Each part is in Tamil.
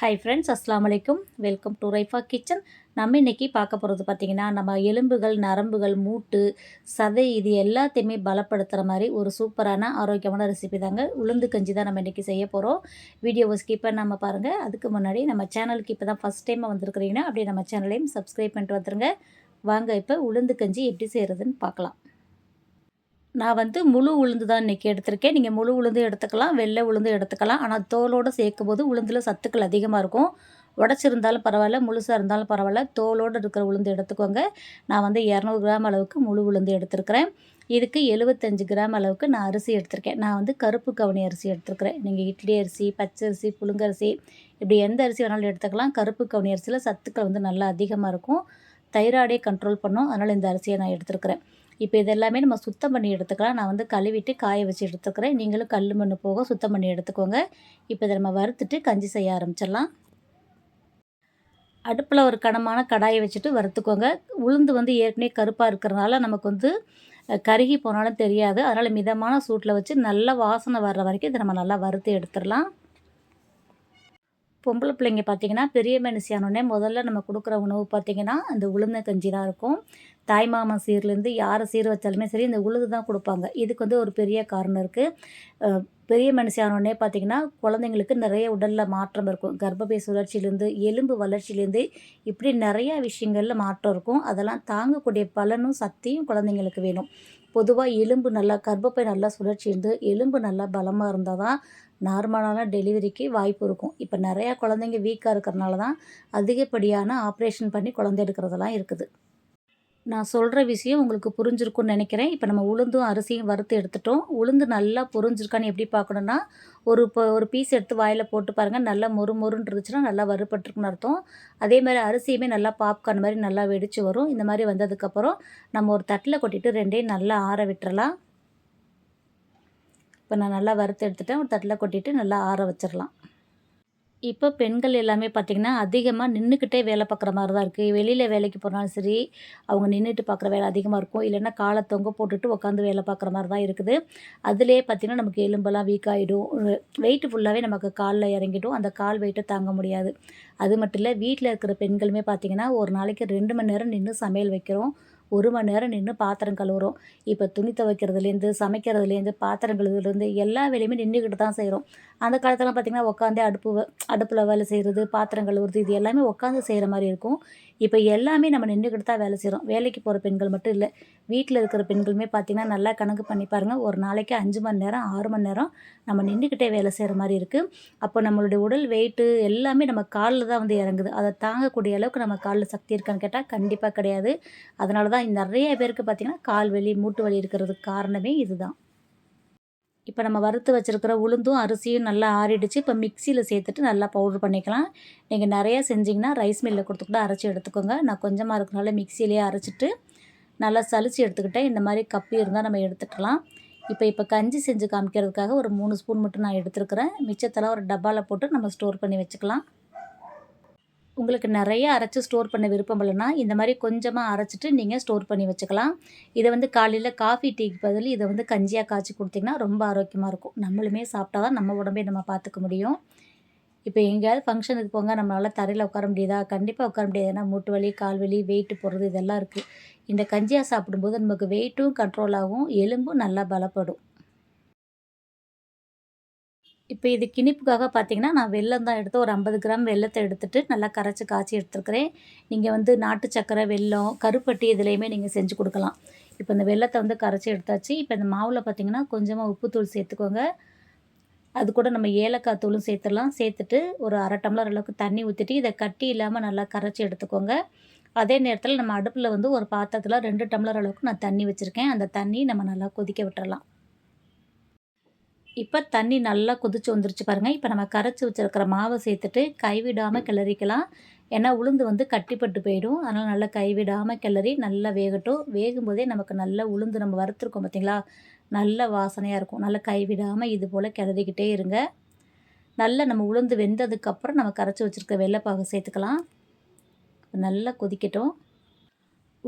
ஹாய் ஃப்ரெண்ட்ஸ் அஸ்லாம் வலைக்கும் வெல்கம் டு ரைஃபா கிச்சன் நம்ம இன்றைக்கி பார்க்க போகிறது பார்த்திங்கன்னா நம்ம எலும்புகள் நரம்புகள் மூட்டு சதை இது எல்லாத்தையுமே பலப்படுத்துகிற மாதிரி ஒரு சூப்பரான ஆரோக்கியமான ரெசிபி தாங்க. உளுந்து கஞ்சி தான் நம்ம இன்றைக்கி செய்ய போகிறோம் வீடியோவை ஸ்கிப் பண்ணாமல் பாருங்கள் அதுக்கு முன்னாடி நம்ம சேனலுக்கு இப்போ தான் ஃபஸ்ட் டைம் வந்திருக்கிறீங்கன்னா அப்படியே நம்ம சேனலையும் சப்ஸ்கிரைப் பண்ணிட்டு வந்துருங்க. வாங்க இப்போ உளுந்து கஞ்சி எப்படி செய்கிறதுன்னு பார்க்கலாம். நான் வந்து முழு உளுந்து தான் இன்றைக்கி எடுத்திருக்கேன். நீங்கள் முழு உளுந்து எடுத்துக்கலாம் வெள்ளை உளுந்து எடுத்துக்கலாம். ஆனால் தோலோடு சேர்க்கும் போது உளுந்தில் சத்துக்கள் அதிகமாக இருக்கும். உடச்சிருந்தாலும் பரவாயில்ல முழுசாக இருந்தாலும் பரவாயில்ல. தோலோடு இருக்கிற உளுந்து எடுத்துக்கோங்க. நான் வந்து இரநூறு கிராம் அளவுக்கு முழு உளுந்து எடுத்திருக்கிறேன். இதுக்கு எழுபத்தஞ்சு கிராம் அளவுக்கு நான் அரிசி எடுத்திருக்கேன். நான் வந்து கருப்பு கவனி அரிசி எடுத்துருக்கிறேன். நீங்கள் இட்லி அரிசி பச்சரிசி புழுங்கரிசி இப்படி எந்த அரிசி வேணாலும் எடுத்துக்கலாம். கருப்பு கவனி அரிசியில் சத்துக்கள் வந்து நல்லா அதிகமாக இருக்கும். தைராய்டே கண்ட்ரோல் பண்ணும். அதனால் இந்த அரிசியை நான் எடுத்துருக்கிறேன். இப்போ இதெல்லாமே நம்ம சுத்தம் பண்ணி எடுத்துக்கலாம். நான் வந்து கழுவிட்டு காய வச்சு எடுத்துக்கிறேன். நீங்களும் கல் மண் போக சுத்தம் பண்ணி எடுத்துக்கோங்க. இப்போ இதை நம்ம வறுத்துட்டு கஞ்சி செய்ய ஆரம்பிச்சிடலாம். அடுப்பில் ஒரு கனமான கடாயை வச்சுட்டு வறுத்துக்கோங்க. உளுந்து வந்து ஏற்கனவே கருப்பாக இருக்கிறனால நமக்கு வந்து கருகி போனாலும் தெரியாது. அதனால் மிதமான சூட்டில் வச்சு நல்ல வாசனை வர்ற வரைக்கும் இதை நம்ம நல்லா வறுத்து எடுத்துடலாம். பொம்பளை பிள்ளைங்க பார்த்திங்கன்னா பெரிய மனுஷியானோடனே முதல்ல நம்ம கொடுக்குற உணவு பார்த்திங்கன்னா அந்த உளுந்த கஞ்சி தான் இருக்கும். தாய்மாமன் சீர்லேருந்து யாரை சீர் வச்சாலுமே சரி இந்த உளுது தான் கொடுப்பாங்க. இதுக்கு வந்து ஒரு பெரிய காரணம் இருக்குது பெரிய மனுஷியானோடனே பார்த்திங்கன்னா குழந்தைங்களுக்கு நிறைய உடலில் மாற்றம் இருக்கும். கர்ப்பப்பை சுழற்சியிலேருந்து எலும்பு வளர்ச்சியிலேருந்து இப்படி நிறையா விஷயங்களில் மாற்றம் இருக்கும். அதெல்லாம் தாங்கக்கூடிய பலனும் சக்தியும் குழந்தைங்களுக்கு வேணும். பொதுவாக எலும்பு நல்லா கர்ப்பப்பை நல்லா சுழற்சி இருந்து எலும்பு நல்லா பலமாக இருந்தால் தான் நார்மலான டெலிவரிக்கு வாய்ப்பு இருக்கும். இப்போ நிறையா குழந்தைங்க வீக்காக இருக்கிறனால தான் அதிகப்படியான ஆப்ரேஷன் பண்ணி குழந்தை எடுக்கிறதெல்லாம் இருக்குது. நான் சொல்கிற விஷயம் உங்களுக்கு புரிஞ்சிருக்கும்னு நினைக்கிறேன். இப்போ நம்ம உளுந்தும் அரிசியும் வறுத்து எடுத்துட்டோம். உளுந்து நல்லா புரிஞ்சிருக்கான்னு எப்படி பார்க்கணுன்னா ஒரு இப்போ ஒரு பீஸ் எடுத்து வாயில் போட்டு பாருங்கள் நல்லா மொறு மொறுன்னு இருந்துச்சுன்னா நல்லா வறுபட்டுருக்குன்னு அர்த்தம். அதே மாதிரி அரிசியுமே நல்லா பாப்கார்ன் மாதிரி நல்லா வெடித்து வரும். இந்த மாதிரி வந்ததுக்கப்புறம் நம்ம ஒரு தட்டில் கொட்டிட்டு ரெண்டையும் நல்லா ஆற விட்டுறலாம். இப்போ நான் நல்லா வறுத்து எடுத்துட்டேன். ஒரு தட்டில் கொட்டிட்டு நல்லா ஆற வச்சிடலாம் இப்போ பெண்கள் எல்லாமே பார்த்திங்கன்னா அதிகமாக நின்றுக்கிட்டே வேலை பார்க்குற மாதிரி தான் இருக்குது வெளியில் வேலைக்கு போனாலும் சரி அவங்க நின்றுட்டு பார்க்குற வேலை அதிகமாக இருக்கும். இல்லைன்னா காலை தொங்க போட்டுட்டு உட்காந்து வேலை பார்க்குற மாதிரி தான் இருக்குது. அதிலே பார்த்திங்கன்னா நமக்கு எலும்பெல்லாம் வீக் ஆகிடும் வெயிட்டு ஃபுல்லாகவே நமக்கு காலில் இறங்கிடும். அந்த கால் வெயிட்டை தாங்க முடியாது. அது மட்டும் இல்லை வீட்டில் இருக்கிற பெண்களுமே பார்த்திங்கன்னா ஒரு நாளைக்கு ரெண்டு மணி நேரம் நின்று சமையல் வைக்கிறோம். ஒரு மணி நேரம் நின்று பாத்திரம் கழுவுறோம். இப்போ துணி துவைக்கிறதுலேருந்து சமைக்கிறதுலேருந்து பாத்திரம் கழுவுறதுலேருந்து எல்லா வேலையுமே நின்றுக்கிட்டு தான் செய்கிறோம் அந்த காலத்தில் பார்த்திங்கன்னா உட்காந்தே அடுப்பு அடுப்பில் வேலை செய்கிறது பாத்திரம் கழுவுறது இது எல்லாமே உட்காந்து செய்கிற மாதிரி இருக்கும். இப்போ எல்லாமே நம்ம நின்றுக்கிட்டு தான் வேலை செய்கிறோம் வேலைக்கு போகிற பெண்கள் மட்டும் இல்லை வீட்டில் இருக்கிற பெண்களுமே பார்த்திங்கன்னா நல்லா கணக்கு பண்ணி பாருங்கள் ஒரு நாளைக்கு அஞ்சு மணி நேரம் ஆறு மணி நேரம் நம்ம நின்றுக்கிட்டே வேலை செய்கிற மாதிரி இருக்குது அப்போ நம்மளுடைய உடல் வெயிட்டு எல்லாமே நம்ம காலில் தான் வந்து இறங்குது. அதை தாங்கக்கூடிய அளவுக்கு நம்ம காலில் சக்தி இருக்கான்னு கேட்டால் கண்டிப்பாக கிடையாது. அதனால தான் நிறைய பேருக்கு பார்த்திங்கன்னா கால் வலி மூட்டு வலி இருக்கிறதுக்கு காரணமே இதுதான். இப்போ நம்ம வறுத்து வச்சுருக்கிற உளுந்தும் அரிசியும் நல்லா ஆறிடுச்சு. இப்போ மிக்சியில் சேர்த்துட்டு நல்லா பவுட்ரு பண்ணிக்கலாம். நீங்கள் நிறையா செஞ்சிங்கன்னா ரைஸ் மில்லில் கொடுத்து கூட அரைச்சி எடுத்துக்கோங்க. நான் கொஞ்சமாக இருக்கனால மிக்சியிலேயே அரைச்சிட்டு நல்லா சளிச்சு எடுத்துக்கிட்டேன். இந்த மாதிரி கப்பி இருந்தால் நம்ம எடுத்துக்கலாம். இப்போ இப்போ கஞ்சி செஞ்சு காமிக்கிறதுக்காக ஒரு மூணு ஸ்பூன் மட்டும் நான் எடுத்துருக்குறேன். மிச்சத்தெல்லாம் ஒரு டப்பாவில் போட்டு நம்ம ஸ்டோர் பண்ணி வச்சுக்கலாம். உங்களுக்கு நிறைய அரைச்சி ஸ்டோர் பண்ண விருப்பம் இல்லைன்னா இந்த மாதிரி கொஞ்சமாக அரைச்சிட்டு நீங்கள் ஸ்டோர் பண்ணி வச்சுக்கலாம். இதை வந்து காலையில் காஃபி டீக்கு பதில் இதை வந்து கஞ்சியாக காய்ச்சி கொடுத்திங்கன்னா ரொம்ப ஆரோக்கியமாக இருக்கும். நம்மளுமே சாப்பிட்டா தான் நம்ம உடம்பே நம்ம பார்த்துக்க முடியும். இப்போ எங்கேயாவது ஃபங்க்ஷனுக்கு போங்க நம்மளால் தரையில் உட்கார முடியுதா? கண்டிப்பாக உட்கார முடியாது. ஏன்னா மூட்டு வலி கால் வலி வெயிட்டு போடுறது இதெல்லாம் இருக்குது இந்த கஞ்சியாக சாப்பிடும்போது நமக்கு வெயிட்டும் கண்ட்ரோல் ஆகும் எலும்பும் நல்லா பலப்படும். இப்போ இது கிணிப்புக்காக பார்த்தீங்கன்னா நான் வெல்லம் தான் எடுத்து ஒரு ஐம்பது கிராம் வெள்ளத்தை எடுத்துகிட்டு நல்லா கரைச்சி காய்ச்சி எடுத்துருக்கிறேன். நீங்கள் வந்து நாட்டு சக்கரை வெல்லம் கருப்பட்டி இதுலேயுமே நீங்கள் செஞ்சு கொடுக்கலாம். இப்போ இந்த வெள்ளத்தை வந்து கரைச்சி எடுத்தாச்சு. இப்போ இந்த மாவில் பார்த்திங்கன்னா கொஞ்சமாக உப்புத்தூள் சேர்த்துக்கோங்க. அது கூட நம்ம ஏலக்காய் தூளும் சேர்த்துடலாம். சேர்த்துட்டு ஒரு அரை டம்ளர் அளவுக்கு தண்ணி ஊற்றிட்டு இதை கட்டி இல்லாமல் நல்லா கரைச்சி எடுத்துக்கோங்க. அதே நேரத்தில் நம்ம அடுப்பில் வந்து ஒரு பாத்திரத்தில் ரெண்டு டம்ளர் அளவுக்கு நான் தண்ணி வச்சுருக்கேன். அந்த தண்ணி நம்ம நல்லா கொதிக்க விட்டுறலாம். இப்போ தண்ணி நல்லா கொதிச்சு வந்துருச்சு பாருங்கள் இப்போ நம்ம கரைச்சி வச்சுருக்கிற மாவை சேர்த்துட்டு கைவிடாமல் கிளறிக்கலாம். ஏன்னா உளுந்து வந்து கட்டிப்பட்டு போயிடும். அதனால் நல்லா கைவிடாமல் கிளறி நல்லா வேகட்டும். வேகும்போதே நமக்கு நல்லா உளுந்து நம்ம வறுத்துருக்கோம் பார்த்திங்களா நல்ல வாசனையாக இருக்கும். நல்லா கைவிடாமல் இது போல் கிளறிக்கிட்டே இருங்க. நல்லா நம்ம உளுந்து வெந்ததுக்கப்புறம் நம்ம கரைச்சி வச்சுருக்க வெள்ளைப்பாகு சேர்த்துக்கலாம். நல்லா கொதிக்கட்டும்.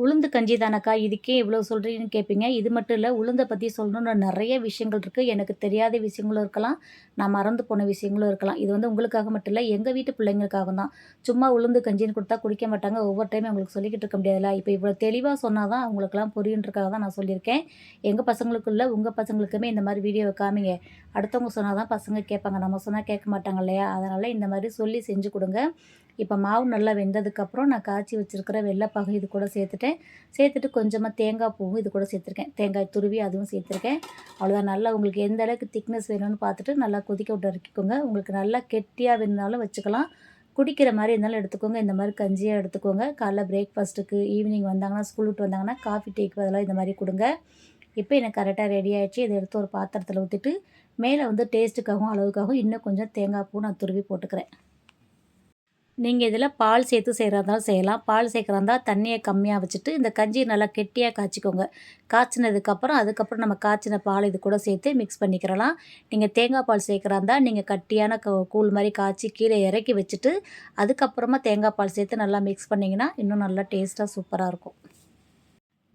உளுந்து கஞ்சி தானக்கா? இதுக்கே இவ்வளோ சொல்கிறீங்கன்னு கேட்பீங்க இது மட்டும் இல்லை உளுந்தை பற்றி சொல்லணும்னு நிறைய விஷயங்கள் இருக்குது எனக்கு தெரியாத விஷயங்களும் இருக்கலாம். நான் மறந்து போன விஷயங்களும் இருக்கலாம். இது வந்து உங்களுக்காக மட்டும் இல்லை எங்கள் வீட்டு பிள்ளைங்களுக்காக தான். சும்மா உளுந்து கஞ்சின்னு கொடுத்தா குடிக்க மாட்டாங்க. ஒவ்வொரு டைம் உங்களுக்கு சொல்லிக்கிட்டு இருக்க முடியாதுல்ல. இப்போ இவ்வளோ தெளிவாக சொன்னால் தான் அவங்களுக்குலாம் புரியுன்றக்காக தான் நான் சொல்லியிருக்கேன். எங்கள் பசங்களுக்குள்ள உங்கள் பசங்களுக்குமே இந்த மாதிரி வீடியோவை காமிங்க. அடுத்தவங்க சொன்னால் தான் பசங்க கேட்பாங்க. நம்ம சொன்னால் கேட்க மாட்டாங்க இல்லையா? அதனால் இந்த மாதிரி சொல்லி செஞ்சு கொடுங்க. இப்போ மாவு நல்லா வெந்ததுக்கப்புறம் நான் காய்ச்சி வச்சுருக்கிற வெள்ளைப்பாகு இது கூட சேர்த்துட்டேன். சேர்த்துட்டு கொஞ்சமாக தேங்காய் பூவும் இது கூட சேர்த்துருக்கேன். தேங்காய் துருவி அதுவும் சேர்த்துருக்கேன். அவ்வளோதான் நல்லா உங்களுக்கு எந்த அளவுக்கு திக்னஸ் வேணும்னு பார்த்துட்டு நல்லா கொதிக்க விட்டு இறக்கிக்கோங்க. உங்களுக்கு நல்லா கெட்டியாக வேணுனாலும் வச்சுக்கலாம். குடிக்கிற மாதிரி இருந்தாலும் எடுத்துக்கோங்க. இந்த மாதிரி கஞ்சியாக எடுத்துக்கோங்க. காலைல பிரேக்ஃபாஸ்ட்டுக்கு ஈவினிங் வந்தாங்கன்னா ஸ்கூல் விட்டு வந்தாங்கன்னா காஃபி டீக்கு பதிலாக இந்த மாதிரி கொடுங்க. இப்போ எனக்கு கரெக்டாக ரெடி ஆகிடுச்சு இதை எடுத்து ஒரு பாத்திரத்தில் ஊற்றிட்டு மேலே வந்து டேஸ்ட்டுக்காகவும் அளவுக்காகவும் இன்னும் கொஞ்சம் தேங்காய் பூ நான் துருவி போட்டுக்கிறேன். நீங்கள் இதில் பால் சேர்த்து செய்கிறதாலும் செய்யலாம். பால் சேர்க்குறதா தண்ணியை கம்மியாக வச்சுட்டு இந்த கஞ்சியை நல்லா கெட்டியாக காய்ச்சிக்கோங்க. காய்ச்சினதுக்கப்புறம் அதுக்கப்புறம் நம்ம காய்ச்சின பால் இது கூட சேர்த்து மிக்ஸ் பண்ணிக்கிறலாம். நீங்கள் தேங்காய் பால் சேர்க்குறாந்தா நீங்கள் கட்டியான கூழ் மாதிரி காய்ச்சி கீழே இறக்கி வச்சுட்டு அதுக்கப்புறமா தேங்காய் பால் சேர்த்து நல்லா மிக்ஸ் பண்ணிங்கன்னா இன்னும் நல்லா டேஸ்ட்டாக சூப்பராக இருக்கும்.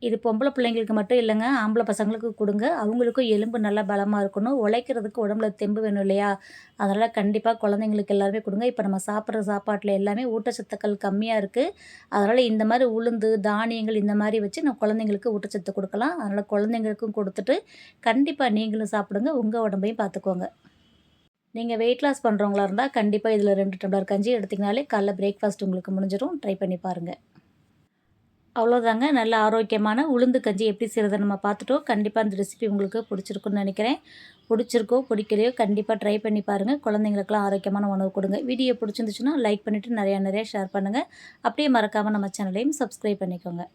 இது பொம்பளை பிள்ளைங்களுக்கு மட்டும் இல்லைங்க ஆம்பளை பசங்களுக்கு கொடுங்க. அவங்களுக்கும் எலும்பு நல்லா பலமாக இருக்கணும். உழைக்கிறதுக்கு உடம்புல தெம்பு வேணும் இல்லையா? அதனால் கண்டிப்பாக குழந்தைங்களுக்கு எல்லாருமே கொடுங்க. இப்போ நம்ம சாப்பிட்ற சாப்பாட்டில் எல்லாமே ஊட்டச்சத்துக்கள் கம்மியாக இருக்குது அதனால் இந்த மாதிரி உளுந்து தானியங்கள் இந்த மாதிரி வச்சு நம்ம குழந்தைங்களுக்கு ஊட்டச்சத்து கொடுக்கலாம். அதனால் குழந்தைங்களுக்கும் கொடுத்துட்டு கண்டிப்பாக நீங்களும் சாப்பிடுங்க. உங்கள் உடம்பையும் பார்த்துக்கோங்க நீங்கள் வெயிட் லாஸ் பண்ணுறவங்களா இருந்தால் கண்டிப்பாக இதில் ரெண்டு டம்ளர் கஞ்சி எடுத்திங்கனாலே காலைல பிரேக்ஃபாஸ்ட் உங்களுக்கு முடிஞ்சிடும் ட்ரை பண்ணி பாருங்கள் அவ்வளோதாங்க. நல்ல ஆரோக்கியமான உளுந்து கஞ்சி எப்படி செய்கிறத நம்ம பார்த்துட்டோம். கண்டிப்பாக அந்த ரெசிபி உங்களுக்கு பிடிச்சிருக்குன்னு நினைக்கிறேன். பிடிச்சிருக்கோ பிடிக்கலையோ கண்டிப்பாக ட்ரை பண்ணி பாருங்கள் குழந்தைங்களுக்குலாம் ஆரோக்கியமான உணவு கொடுங்க. வீடியோ பிடிச்சிருந்துச்சுன்னா லைக் பண்ணிவிட்டு நிறையா நிறையா ஷேர் பண்ணுங்கள் அப்படியே மறக்காமல் நம்ம சேனலையும் சப்ஸ்கிரைப் பண்ணிக்கோங்க.